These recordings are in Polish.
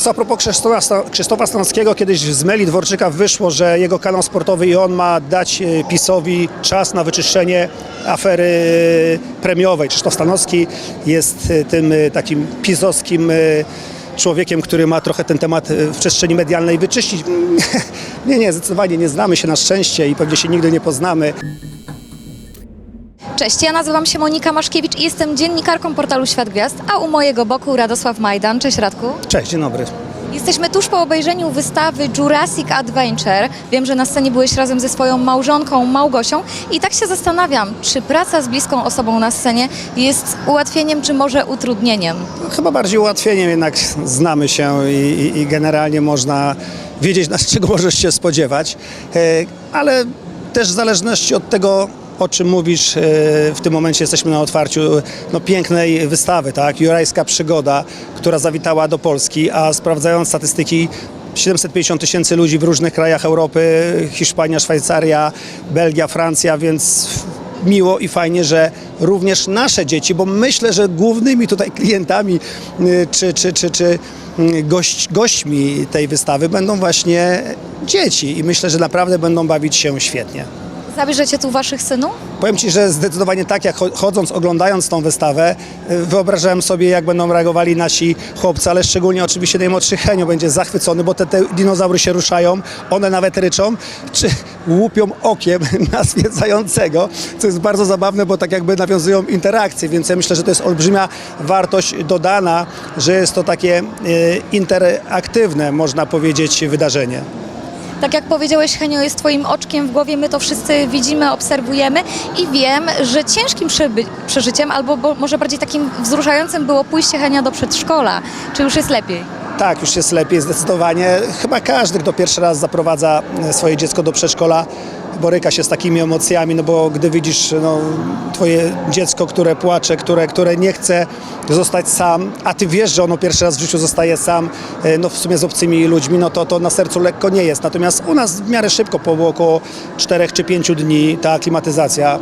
Co a propos Krzysztofa, Krzysztofa Stanowskiego, kiedyś z Meli Dworczyka wyszło, że jego kanał sportowy i on ma dać e, PiSowi czas na wyczyszczenie afery premiowej. Krzysztof Stanowski jest e, tym takim pisowskim człowiekiem, który ma trochę ten temat w przestrzeni medialnej wyczyścić. Nie, nie, zdecydowanie nie znamy się na szczęście i pewnie się nigdy nie poznamy. Cześć, ja nazywam się Monika Maszkiewicz i jestem dziennikarką portalu Świat Gwiazd, a u mojego boku Radosław Majdan. Cześć Radku. Cześć, dzień dobry. Jesteśmy tuż po obejrzeniu wystawy Jurassic Adventure. Wiem, że na scenie byłeś razem ze swoją małżonką Małgosią i tak się zastanawiam, czy praca z bliską osobą na scenie jest ułatwieniem, czy może utrudnieniem? Chyba bardziej ułatwieniem, jednak znamy się i, i, i generalnie można wiedzieć, na czego możesz się spodziewać, E, ale też w zależności od tego, o czym mówisz, e, w tym momencie jesteśmy na otwarciu no, pięknej wystawy, tak? Jurajska Przygoda, która zawitała do Polski, a sprawdzając statystyki 750 tysięcy ludzi w różnych krajach Europy, Hiszpania, Szwajcaria, Belgia, Francja, więc miło i fajnie, że również nasze dzieci, bo myślę, że głównymi tutaj klientami y, czy, czy, czy, czy y, gość, gośćmi tej wystawy będą właśnie dzieci i myślę, że naprawdę będą bawić się świetnie. Zabierzecie tu waszych synów? Powiem Ci, że zdecydowanie tak, jak cho- chodząc, oglądając tą wystawę, y, wyobrażałem sobie, jak będą reagowali nasi chłopcy, ale szczególnie oczywiście najmłodszy Henio będzie zachwycony, bo te, te dinozaury się ruszają, one nawet ryczą, czy łupią okiem na zwiedzającego, co jest bardzo zabawne, bo tak jakby nawiązują interakcje, więc ja myślę, że to jest olbrzymia wartość dodana, że jest to takie y, interaktywne, można powiedzieć, wydarzenie. Tak jak powiedziałeś, Henio jest twoim oczkiem w głowie, my to wszyscy widzimy, obserwujemy i wiem, że ciężkim przeżyciem, albo bo, może bardziej takim wzruszającym było pójście Henia do przedszkola. Czy już jest lepiej? Tak, już jest lepiej zdecydowanie. Chyba każdy, kto pierwszy raz zaprowadza e, swoje dziecko do przedszkola, boryka się z takimi emocjami, no bo gdy widzisz no, twoje dziecko, które płacze, które, które nie chce zostać sam, a ty wiesz, że ono pierwszy raz w życiu zostaje sam, e, no w sumie z obcymi ludźmi, no to, to na sercu lekko nie jest. Natomiast u nas w miarę szybko, po około 4 czy 5 dni ta aklimatyzacja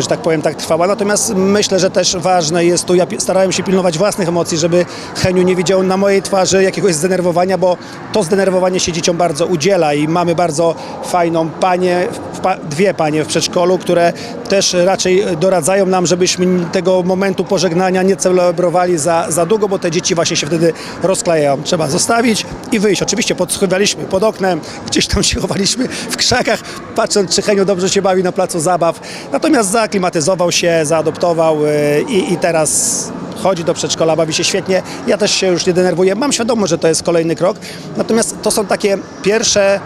że tak powiem, tak trwała. Natomiast myślę, że też ważne jest tu, ja starałem się pilnować własnych emocji, żeby Heniu nie widział na mojej twarzy jakiegoś zdenerwowania, bo to zdenerwowanie się dzieciom bardzo udziela i mamy bardzo fajną panię, pa, dwie panie w przedszkolu, które też raczej doradzają nam, żebyśmy tego momentu pożegnania nie celebrowali za, za długo, bo te dzieci właśnie się wtedy rozklejają. Trzeba zostawić i wyjść. Oczywiście podschowaliśmy pod oknem, gdzieś tam się chowaliśmy w krzakach, patrząc czy Heniu dobrze się bawi na placu zabaw. Natomiast zaaklimatyzował się, zaadoptował y, i, i teraz chodzi do przedszkola, bawi się świetnie. Ja też się już nie denerwuję. Mam świadomość, że to jest kolejny krok. Natomiast to są takie pierwsze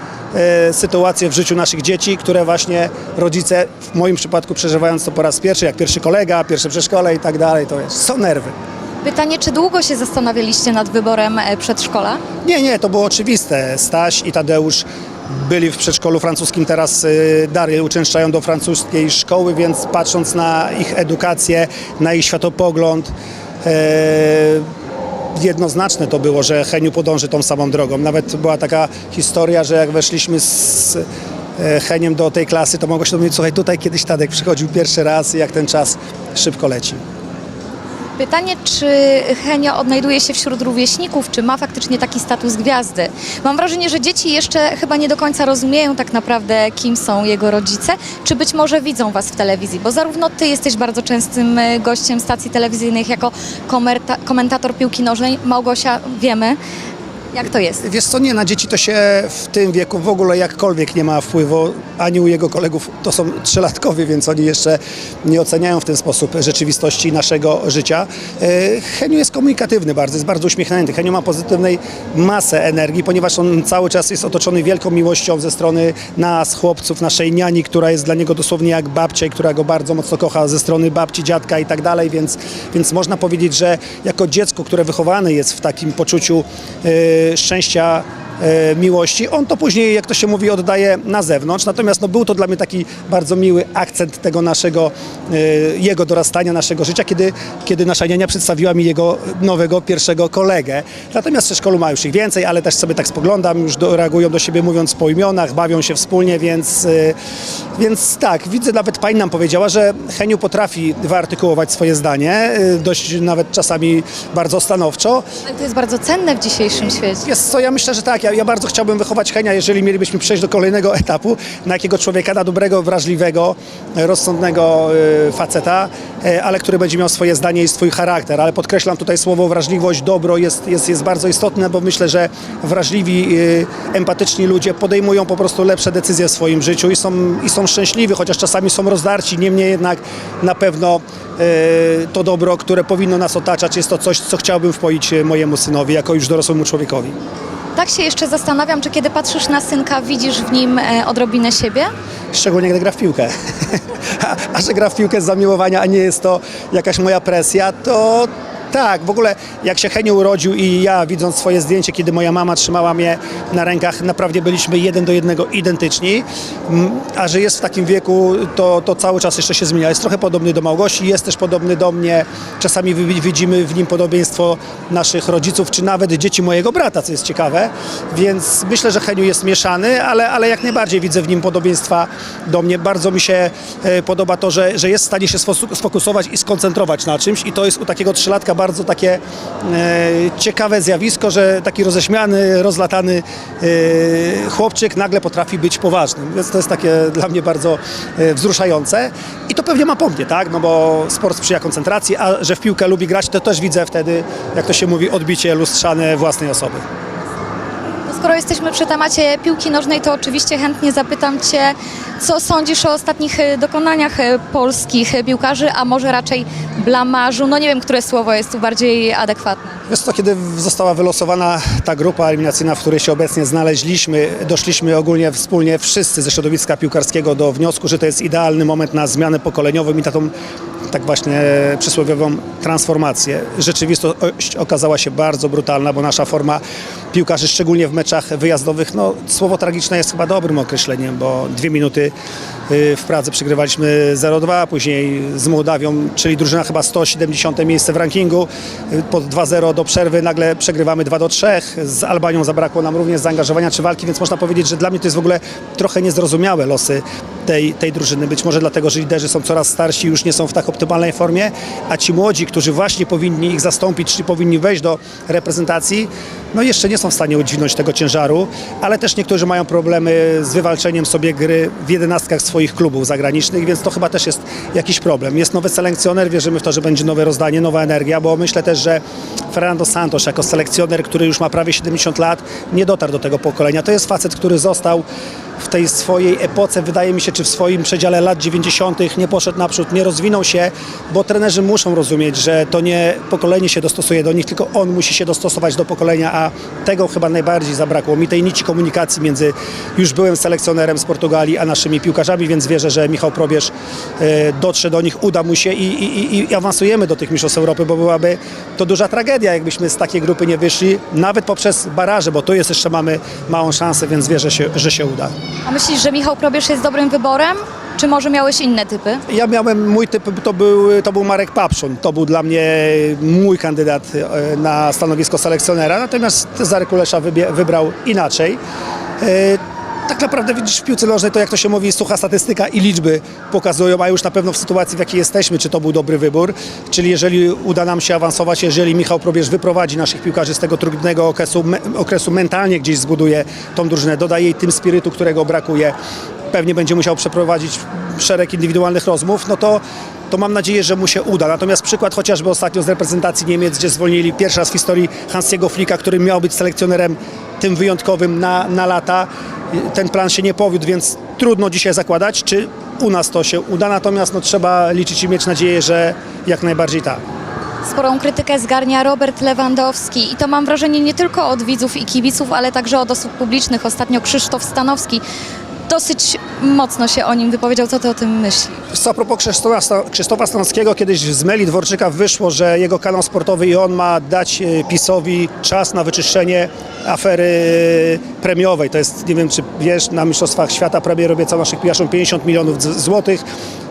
sytuacje w życiu naszych dzieci, które właśnie rodzice, w moim przypadku przeżywając to po raz pierwszy, jak pierwszy kolega, pierwsze przedszkole i tak dalej, to jest, są nerwy. Pytanie, czy długo się zastanawialiście nad wyborem e, przedszkola? Nie, nie, to było oczywiste. Staś i Tadeusz byli w przedszkolu francuskim, teraz y, dalej uczęszczają do francuskiej szkoły, więc patrząc na ich edukację, na ich światopogląd, e, jednoznaczne to było, że Heniu podąży tą samą drogą. Nawet była taka historia, że jak weszliśmy z e, Heniem do tej klasy, to mogło się do mnie, słuchaj, tutaj kiedyś Tadek przychodził pierwszy raz i jak ten czas szybko leci. Pytanie, czy Henio odnajduje się wśród rówieśników, czy ma faktycznie taki status gwiazdy? Mam wrażenie, że dzieci jeszcze chyba nie do końca rozumieją tak naprawdę, kim są jego rodzice, czy być może widzą was w telewizji, bo zarówno ty jesteś bardzo częstym e, gościem stacji telewizyjnych jako komentator piłki nożnej, Małgosia, wiemy, jak to jest. Wiesz co, nie, na dzieci to się w tym wieku w ogóle jakkolwiek nie ma wpływu, ani u jego kolegów, to są trzylatkowie, więc oni jeszcze nie oceniają w ten sposób rzeczywistości naszego życia. E, Heniu jest komunikatywny bardzo, jest bardzo uśmiechnięty. Heniu ma pozytywnej masę energii, ponieważ on cały czas jest otoczony wielką miłością ze strony nas, chłopców, naszej niani, która jest dla niego dosłownie jak babcia i która go bardzo mocno kocha ze strony babci, dziadka i tak dalej, więc, więc można powiedzieć, że jako dziecko, które wychowane jest w takim poczuciu e, szczęścia miłości. On to później, jak to się mówi, oddaje na zewnątrz. Natomiast no, był to dla mnie taki bardzo miły akcent tego naszego, e, jego dorastania, naszego życia, kiedy, kiedy nasza niania przedstawiła mi jego nowego, pierwszego kolegę. Natomiast w przedszkolu ma już ich więcej, ale też sobie tak spoglądam, już do, reagują do siebie mówiąc po imionach, bawią się wspólnie, więc, e, więc tak, widzę, nawet pani nam powiedziała, że Heniu potrafi wyartykułować swoje zdanie, e, dość nawet czasami bardzo stanowczo. Ale to jest bardzo cenne w dzisiejszym świecie. Jest co, ja myślę, że tak. Ja, ja bardzo chciałbym wychować Henia, jeżeli mielibyśmy przejść do kolejnego etapu, na jakiego człowieka, na dobrego, wrażliwego, rozsądnego e, faceta, e, ale który będzie miał swoje zdanie i swój charakter. Ale podkreślam tutaj słowo wrażliwość, dobro jest, jest, jest bardzo istotne, bo myślę, że wrażliwi, e, empatyczni ludzie podejmują po prostu lepsze decyzje w swoim życiu i są, i są szczęśliwi, chociaż czasami są rozdarci. Niemniej jednak na pewno e, to dobro, które powinno nas otaczać, jest to coś, co chciałbym wpoić mojemu synowi, jako już dorosłemu człowiekowi. Tak się jeszcze zastanawiam, czy kiedy patrzysz na synka, widzisz w nim e, odrobinę siebie? Szczególnie gdy gra w piłkę. a, a że gra w piłkę z zamiłowania, a nie jest to jakaś moja presja, to tak, w ogóle jak się Henio urodził i ja widząc swoje zdjęcie, kiedy moja mama trzymała mnie na rękach, naprawdę byliśmy jeden do jednego identyczni, Mm, a że jest w takim wieku, to, to cały czas jeszcze się zmienia. Jest trochę podobny do Małgosi, jest też podobny do mnie. Czasami wi- widzimy w nim podobieństwo naszych rodziców, czy nawet dzieci mojego brata, co jest ciekawe, więc myślę, że Heniu jest mieszany, ale, ale jak najbardziej widzę w nim podobieństwa do mnie. Bardzo mi się e, podoba to, że, że jest w stanie się sfokusować i skoncentrować na czymś i to jest u takiego trzylatka bardzo takie e, ciekawe zjawisko, że taki roześmiany, rozlatany e, chłopczyk nagle potrafi być poważnym, więc to jest takie dla mnie bardzo e, wzruszające. I to pewnie ma po mnie, tak, no bo sport sprzyja koncentracji, a że w piłkę lubi grać, to też widzę wtedy, jak to się mówi, odbicie lustrzane własnej osoby. To skoro jesteśmy przy temacie piłki nożnej, to oczywiście chętnie zapytam Cię, co sądzisz o ostatnich e, dokonaniach e, polskich piłkarzy, a może raczej blamarzu? No nie wiem, które słowo jest tu bardziej adekwatne. Wiesz co, kiedy została wylosowana ta grupa eliminacyjna, w której się obecnie znaleźliśmy, doszliśmy ogólnie wspólnie wszyscy ze środowiska piłkarskiego do wniosku, że to jest idealny moment na zmianę pokoleniową i na tą tak właśnie przysłowiową transformację. Rzeczywistość okazała się bardzo brutalna, bo nasza forma piłkarzy, szczególnie w meczach wyjazdowych, no słowo tragiczne jest chyba dobrym określeniem, bo dwie minuty y, w Pradze przegrywaliśmy 0-2, później z Mołdawią, czyli drużyna chyba 170 miejsce w rankingu, y, po 2-0 do przerwy nagle przegrywamy 2-3, z Albanią zabrakło nam również zaangażowania czy walki, więc można powiedzieć, że dla mnie to jest w ogóle trochę niezrozumiałe losy tej, tej drużyny. Być może dlatego, że liderzy są coraz starsi, już nie są w tak optymalnej formie, a ci młodzi, którzy właśnie powinni ich zastąpić, czy powinni wejść do reprezentacji, no jeszcze nie są w stanie udźwignąć tego ciężaru, ale też niektórzy mają problemy z wywalczeniem sobie gry w jedenastkach swoich klubów zagranicznych, więc to chyba też jest jakiś problem. Jest nowy selekcjoner, wierzymy w to, że będzie nowe rozdanie, nowa energia, bo myślę też, że Fernando Santos jako selekcjoner, który już ma prawie 70 lat, nie dotarł do tego pokolenia. To jest facet, który został w tej swojej epoce, wydaje mi się, czy w swoim przedziale lat 90. nie poszedł naprzód, nie rozwinął się, bo trenerzy muszą rozumieć, że to nie pokolenie się dostosuje do nich, tylko on musi się dostosować do pokolenia, a tego chyba najbardziej zabrakło mi, tej nici komunikacji między już byłym selekcjonerem z Portugalii, a naszymi piłkarzami, więc wierzę, że Michał Probierz e, dotrze do nich, uda mu się i, i, i- awansujemy do tych mistrzostw Europy, bo byłaby to duża tragedia, jakbyśmy z takiej grupy nie wyszli, nawet poprzez baraże, bo tu jest jeszcze mamy małą szansę, więc wierzę, się, że się uda. A myślisz, że Michał Probierz jest dobrym wyborem? Czy może miałeś inne typy? Ja miałem, mój typ to był, to był Marek Papszun. To był dla mnie mój kandydat e, na stanowisko selekcjonera, natomiast Cezary Kulesza wybrał inaczej. Tak naprawdę widzisz w piłce nożnej to jak to się mówi, sucha statystyka i liczby pokazują, a już na pewno w sytuacji w jakiej jesteśmy, czy to był dobry wybór. Czyli jeżeli uda nam się awansować, jeżeli Michał Probierz wyprowadzi naszych piłkarzy z tego trudnego okresu, okresu mentalnie gdzieś zbuduje tą drużynę, dodaje jej tym spirytu, którego brakuje, pewnie będzie musiał przeprowadzić szereg indywidualnych rozmów, no to, to mam nadzieję, że mu się uda. Natomiast przykład chociażby ostatnio z reprezentacji Niemiec, gdzie zwolnili pierwszy raz w historii Hansiego Flicka, który miał być selekcjonerem tym wyjątkowym na, na lata. Ten plan się nie powiódł, więc trudno dzisiaj zakładać, czy u nas to się uda. Natomiast no, trzeba liczyć i mieć nadzieję, że jak najbardziej tak. Sporą krytykę zgarnia Robert Lewandowski i to mam wrażenie nie tylko od widzów i kibiców, ale także od osób publicznych. Ostatnio Krzysztof Stanowski dosyć mocno się o nim wypowiedział. Co ty o tym myślisz? Co, a propos Krzysztofa, Krzysztofa Stanowskiego, kiedyś z Meli Dworczyka wyszło, że jego kanał sportowy i on ma dać e, PiSowi czas na wyczyszczenie afery premiowej. To jest, nie wiem czy wiesz, na Mistrzostwach Świata premier obieca naszych pijarzom 50 milionów złotych.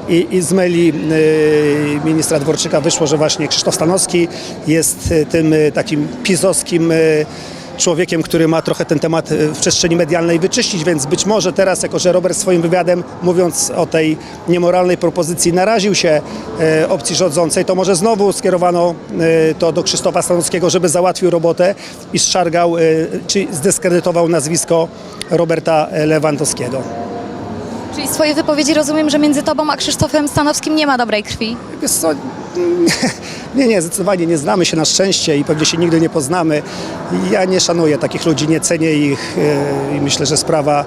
I, I z maili e, ministra Dworczyka wyszło, że właśnie Krzysztof Stanowski jest e, tym e, takim pisowskim e, człowiekiem, który ma trochę ten temat e, w przestrzeni medialnej wyczyścić, więc być może teraz, jako że Robert swoim wywiadem, mówiąc o tej niemoralnej propozycji, naraził się e, opcji rządzącej, to może znowu skierowano e, to do Krzysztofa Stanowskiego, żeby załatwił robotę i zszargał, czy zdyskredytował nazwisko Roberta Lewandowskiego. Czyli z twojej wypowiedzi rozumiem, że między tobą a Krzysztofem Stanowskim nie ma dobrej krwi. Nie, nie, zdecydowanie nie znamy się na szczęście i pewnie się nigdy nie poznamy. Ja nie szanuję takich ludzi, nie cenię ich e, i myślę, że sprawa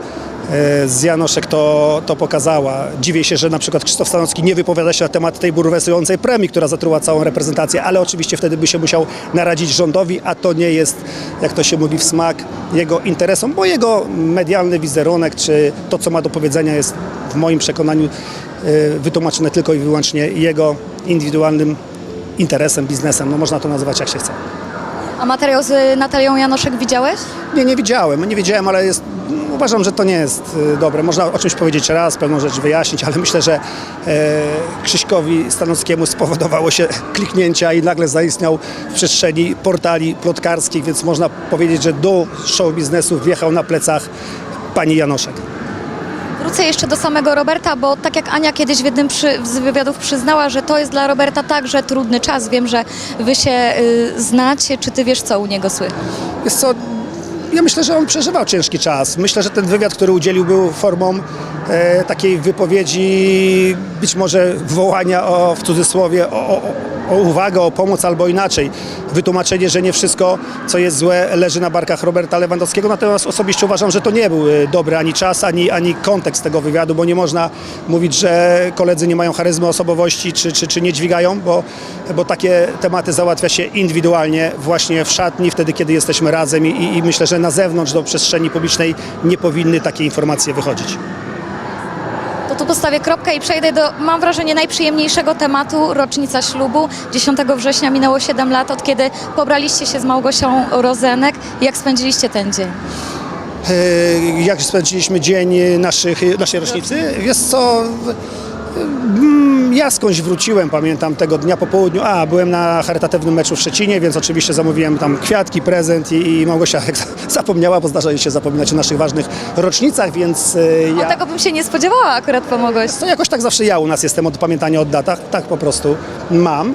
e, z Janoszek to, to pokazała. Dziwię się, że na przykład Krzysztof Stanowski nie wypowiada się na temat tej bulwersującej premii, która zatruła całą reprezentację, ale oczywiście wtedy by się musiał naradzić rządowi, a to nie jest, jak to się mówi, w smak jego interesom, bo jego medialny wizerunek, czy to, co ma do powiedzenia jest w moim przekonaniu e, wytłumaczone tylko i wyłącznie jego indywidualnym interesem, biznesem. No można to nazywać jak się chce. A materiał z Natalią Janoszek widziałeś? Nie, nie widziałem, nie widziałem, ale jest, uważam, że to nie jest e, dobre. Można o czymś powiedzieć raz, pewną rzecz wyjaśnić, ale myślę, że e, Krzyśkowi Stanowskiemu spowodowało się kliknięcia i nagle zaistniał w przestrzeni portali plotkarskich, więc można powiedzieć, że do show biznesu wjechał na plecach pani Janoszek. Wrócę jeszcze do samego Roberta, bo tak jak Ania kiedyś w jednym przy, z wywiadów przyznała, że to jest dla Roberta także trudny czas. Wiem, że wy się y, znacie. Czy ty wiesz, co u niego słychać? Wiesz co, ja myślę, że on przeżywał ciężki czas. Myślę, że ten wywiad, który udzielił, był formą e, takiej wypowiedzi, być może wołania o, w cudzysłowie, o, o, o uwagę, o pomoc albo inaczej. Wytłumaczenie, że nie wszystko, co jest złe, leży na barkach Roberta Lewandowskiego. Natomiast osobiście uważam, że to nie był e, dobry ani czas, ani, ani kontekst tego wywiadu, bo nie można mówić, że koledzy nie mają charyzmy osobowości, czy, czy, czy nie dźwigają, bo, bo takie tematy załatwia się indywidualnie, właśnie w szatni, wtedy, kiedy jesteśmy razem i, i, i myślę, że na zewnątrz, do przestrzeni publicznej nie powinny takie informacje wychodzić. Tu postawię kropkę i przejdę do, mam wrażenie, najprzyjemniejszego tematu, rocznica ślubu. 10 września minęło 7 lat, od kiedy pobraliście się z Małgosią Rozenek. Jak spędziliście ten dzień? E, Jak spędziliśmy dzień naszych, naszej rocznicy? Wiesz co, ja skądś wróciłem, pamiętam tego dnia po południu. A, byłem na charytatywnym meczu w Szczecinie, więc oczywiście zamówiłem tam kwiatki, prezent i, i Małgosia zapomniała, bo zdarza jej się zapominać o naszych ważnych rocznicach, więc e, O ja... tego bym się nie spodziewała akurat po Małgosi. To jakoś tak zawsze ja u nas jestem od pamiętania o datach, tak po prostu mam.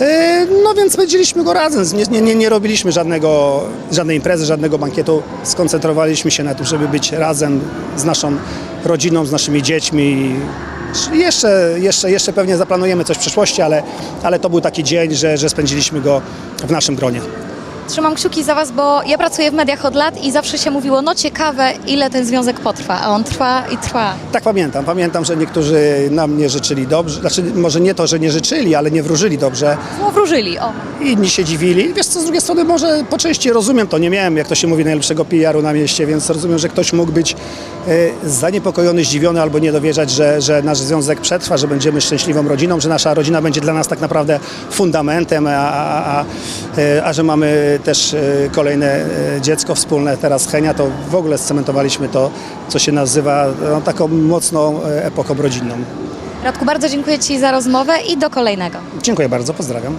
E, No więc spędziliśmy go razem, nie, nie, nie, nie robiliśmy żadnego, żadnej imprezy, żadnego bankietu. Skoncentrowaliśmy się na tym, żeby być razem z naszą rodziną, z naszymi dziećmi. Jeszcze, jeszcze, jeszcze pewnie zaplanujemy coś w przyszłości, ale, ale to był taki dzień, że, że spędziliśmy go w naszym gronie. Trzymam kciuki za Was, bo ja pracuję w mediach od lat i zawsze się mówiło, no ciekawe, ile ten związek potrwa, a on trwa i trwa. Tak pamiętam. Pamiętam, że niektórzy nam nie życzyli dobrze. Znaczy, może nie to, że nie życzyli, ale nie wróżyli dobrze. No wróżyli, o. Inni się dziwili. Wiesz co, z drugiej strony może po części rozumiem to. Nie miałem, jak to się mówi, najlepszego PR-u na mieście, więc rozumiem, że ktoś mógł być e, zaniepokojony, zdziwiony albo nie dowierzać, że, że nasz związek przetrwa, że będziemy szczęśliwą rodziną, że nasza rodzina będzie dla nas tak naprawdę fundamentem, a, a, a, e, a że mamy też e, kolejne e, dziecko wspólne, teraz Henia, to w ogóle scementowaliśmy to, co się nazywa no, taką mocną e, epoką rodzinną. Radku, bardzo dziękuję Ci za rozmowę i do kolejnego. Dziękuję bardzo, pozdrawiam.